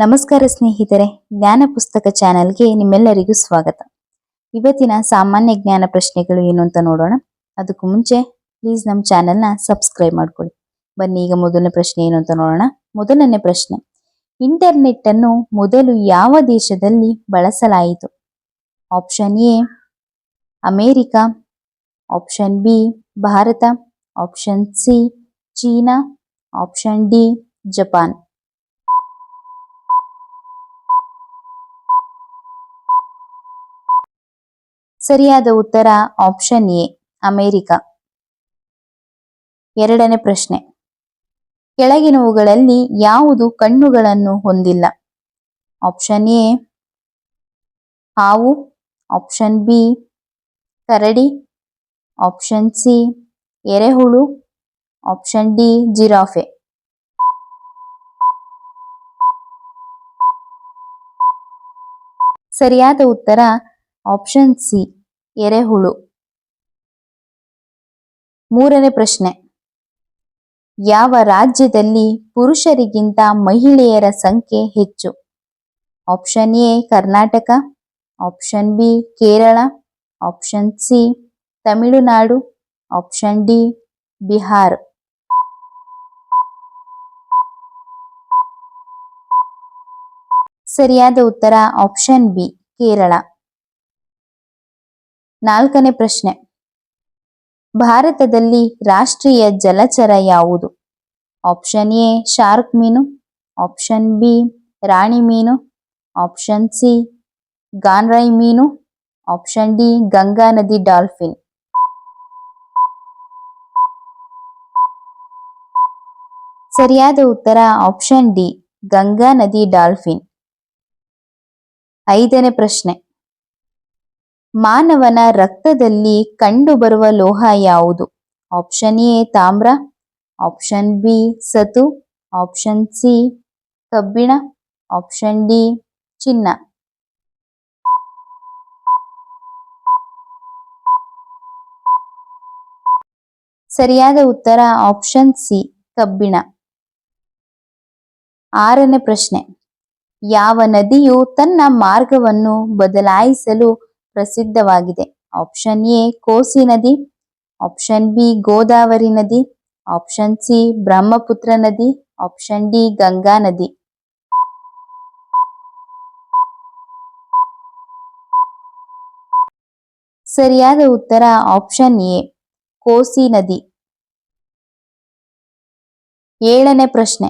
ನಮಸ್ಕಾರ ಸ್ನೇಹಿತರೆ, ಜ್ಞಾನ ಪುಸ್ತಕ ಚಾನೆಲ್ಗೆ ನಿಮ್ಮೆಲ್ಲರಿಗೂ ಸ್ವಾಗತ. ಇವತ್ತಿನ ಸಾಮಾನ್ಯ ಜ್ಞಾನ ಪ್ರಶ್ನೆಗಳು ಏನು ಅಂತ ನೋಡೋಣ. ಅದಕ್ಕೂ ಮುಂಚೆ ಪ್ಲೀಸ್ ನಮ್ಮ ಚಾನೆಲ್ನ ಸಬ್ಸ್ಕ್ರೈಬ್ ಮಾಡ್ಕೊಳ್ಳಿ. ಬನ್ನಿ, ಈಗ ಮೊದಲನೇ ಪ್ರಶ್ನೆ ಏನು ಅಂತ ನೋಡೋಣ. ಮೊದಲನೇ ಪ್ರಶ್ನೆ ಇಂಟರ್ನೆಟ್ ಅನ್ನು ಮೊದಲು ಯಾವ ದೇಶದಲ್ಲಿ ಬಳಸಲಾಯಿತು? Option A America. Option B Bharat. Option C China. Option D Japan. ಸರಿಯಾದ ಉತ್ತರ ಆಪ್ಷನ್ ಎ, ಅಮೆರಿಕ. ಎರಡನೇ ಪ್ರಶ್ನೆ. ಕೆಳಗಿನವುಗಳಲ್ಲಿ ಯಾವುದು ಕಣ್ಣುಗಳನ್ನು ಹೊಂದಿಲ್ಲ? ಆಪ್ಷನ್ ಎ, ಹಾವು. ಆಪ್ಷನ್ ಬಿ, ಕರಡಿ. ಆಪ್ಷನ್ ಸಿ, ಎರೆಹುಳು. Option D, giraffe. ಸರಿಯಾದ ಉತ್ತರ ಆಪ್ಷನ್ ಸಿ. ಎರೆಹುಳು. ಮೂರನೇ ಪ್ರಶ್ನೆ. ಯಾವ ರಾಜ್ಯದಲ್ಲಿ ಪುರುಷರಿಗಿಂತ ಮಹಿಳೆಯರ ಸಂಖ್ಯೆ ಹೆಚ್ಚು? Option A, Karnataka, option B, Kerala, option C, Tamil Nadu, option D, Bihar. ಸರಿಯಾದ ಉತ್ತರ ಆಪ್ಷನ್ ಬಿ, ಕೇರಳ. ನಾಲ್ಕನೇ ಪ್ರಶ್ನೆ. ಭಾರತದಲ್ಲಿ ರಾಷ್ಟ್ರೀಯ ಜಲಚರ ಯಾವುದು? ಆಪ್ಷನ್ ಎ, ಶಾರ್ಕ್ ಮೀನು. ಆಪ್ಷನ್ ಬಿ, ರಾಣಿ ಮೀನು. ಆಪ್ಷನ್ ಸಿ, ಗಾನ್ರೈ ಮೀನು. ಆಪ್ಷನ್ ಡಿ, ಗಂಗಾ ನದಿ ಡಾಲ್ಫಿನ್. ಸರಿಯಾದ ಉತ್ತರ ಆಪ್ಷನ್ ಡಿ, ಗಂಗಾ ನದಿ ಡಾಲ್ಫಿನ್. ಐದನೇ ಪ್ರಶ್ನೆ. ಮಾನವನ ರಕ್ತದಲ್ಲಿ ಕಂಡುಬರುವ ಲೋಹ ಯಾವುದು? ಆಪ್ಷನ್ ಎ ತಾಮ್ರ. ಆಪ್ಷನ್ ಬಿ ಸತು. ಆಪ್ಷನ್ ಸಿ ಕಬ್ಬಿಣ. ಆಪ್ಷನ್ ಡಿ ಚಿನ್ನ. ಸರಿಯಾದ ಉತ್ತರ ಆಪ್ಷನ್ ಸಿ ಕಬ್ಬಿಣ. ಆರನೇ ಪ್ರಶ್ನೆ. ಯಾವ ನದಿಯು ತನ್ನ ಮಾರ್ಗವನ್ನು ಬದಲಾಯಿಸಲು ಪ್ರಸಿದ್ಧವಾಗಿದೆ. ಆಪ್ಷನ್ ಎ ಕೋಸಿ ನದಿ. ಆಪ್ಷನ್ ಬಿ ಗೋದಾವರಿ ನದಿ. ಆಪ್ಷನ್ ಸಿ ಬ್ರಹ್ಮಪುತ್ರ ನದಿ. ಆಪ್ಷನ್ ಡಿ ಗಂಗಾ ನದಿ. ಸರಿಯಾದ ಉತ್ತರ ಆಪ್ಷನ್ ಎ ಕೋಸಿ ನದಿ. ಏಳನೇ ಪ್ರಶ್ನೆ.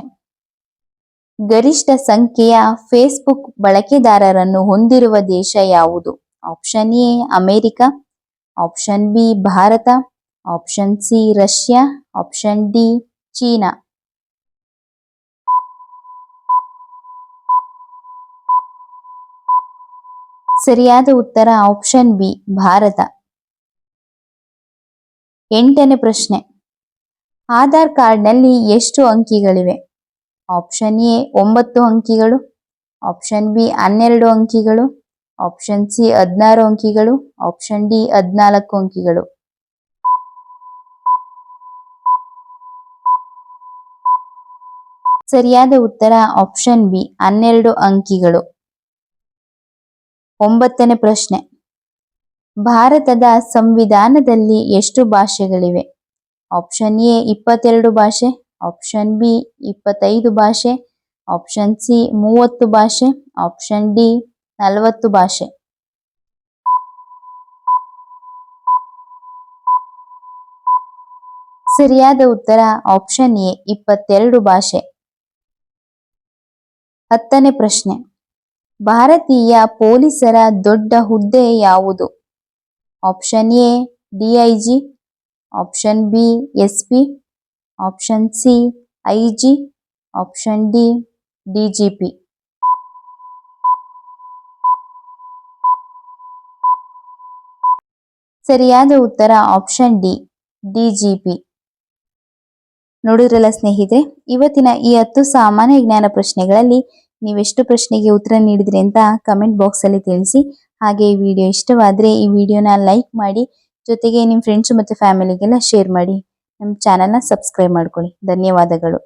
ಗರಿಷ್ಠ ಸಂಖ್ಯೆಯ ಫೇಸ್ಬುಕ್ ಬಳಕೆದಾರರನ್ನು ಹೊಂದಿರುವ ದೇಶ ಯಾವುದು? Option A America option B Bharat option C Russia option D China ಸರಿಯಾದ ಉತ್ತರ ಆಪ್ಷನ್ ಬಿ ಭಾರತ ಎಂಟನೇ ಪ್ರಶ್ನೆ. ಆಧಾರ್ ಕಾರ್ಡ್ನಲ್ಲಿ ಎಷ್ಟು ಅಂಕಿಗಳಿವೆ? ಆಪ್ಷನ್ ಎ ಒಂಬತ್ತು ಅಂಕಿಗಳು. ಆಪ್ಷನ್ ಬಿ ಹನ್ನೆರಡು ಅಂಕಿಗಳು. ಆಪ್ಷನ್ ಸಿ ಹದಿನಾರು ಅಂಕಿಗಳು. ಆಪ್ಷನ್ ಡಿ ಹದಿನಾಲ್ಕು ಅಂಕಿಗಳು. ಸರಿಯಾದ ಉತ್ತರ ಆಪ್ಷನ್ ಬಿ ಹನ್ನೆರಡು ಅಂಕಿಗಳು. ಒಂಬತ್ತನೇ ಪ್ರಶ್ನೆ. ಭಾರತದ ಸಂವಿಧಾನದಲ್ಲಿ ಎಷ್ಟು ಭಾಷೆಗಳಿವೆ? ಆಪ್ಷನ್ ಎ ಇಪ್ಪತ್ತೆರಡು ಭಾಷೆ. ಆಪ್ಷನ್ ಬಿ ಇಪ್ಪತ್ತೈದು ಭಾಷೆ. ಆಪ್ಷನ್ ಸಿ ಮೂವತ್ತು ಭಾಷೆ. ಆಪ್ಷನ್ ಡಿ ನಲವತ್ತು ಭಾಷೆ. ಸರಿಯಾದ ಉತ್ತರ ಆಪ್ಷನ್ ಎ, ಇಪ್ಪತ್ತೆರಡು ಭಾಷೆ. ಹತ್ತನೇ ಪ್ರಶ್ನೆ. ಭಾರತೀಯ ಪೊಲೀಸರ ದೊಡ್ಡ ಹುದ್ದೆ ಯಾವುದು? Option A DIG option B, S P option C IG option D D G P ಸರಿಯಾದ ಉತ್ತರ ಆಪ್ಷನ್ ಡಿ ಡಿಜಿಪಿ ನೋಡಿದ್ರಲ್ಲ ಸ್ನೇಹಿತರೆ, ಇವತ್ತಿನ ಈ ಹತ್ತು ಸಾಮಾನ್ಯ ಜ್ಞಾನ ಪ್ರಶ್ನೆಗಳಲ್ಲಿ ನೀವೆಷ್ಟು ಪ್ರಶ್ನೆಗೆ ಉತ್ತರ ನೀಡಿದ್ರಿ ಅಂತ ಕಮೆಂಟ್ ಬಾಕ್ಸ್ ಅಲ್ಲಿ ತಿಳಿಸಿ. ಹಾಗೆ ಈ ವಿಡಿಯೋ ಇಷ್ಟವಾದ್ರೆ ಈ ವಿಡಿಯೋನ ಲೈಕ್ ಮಾಡಿ, ಜೊತೆಗೆ ನಿಮ್ಮ ಫ್ರೆಂಡ್ಸ್ ಮತ್ತು ಫ್ಯಾಮಿಲಿಗೆಲ್ಲ ಶೇರ್ ಮಾಡಿ. ನಮ್ಮ ಚಾನಲ್ನ ಸಬ್ಸ್ಕ್ರೈಬ್ ಮಾಡ್ಕೊಳ್ಳಿ. ಧನ್ಯವಾದಗಳು.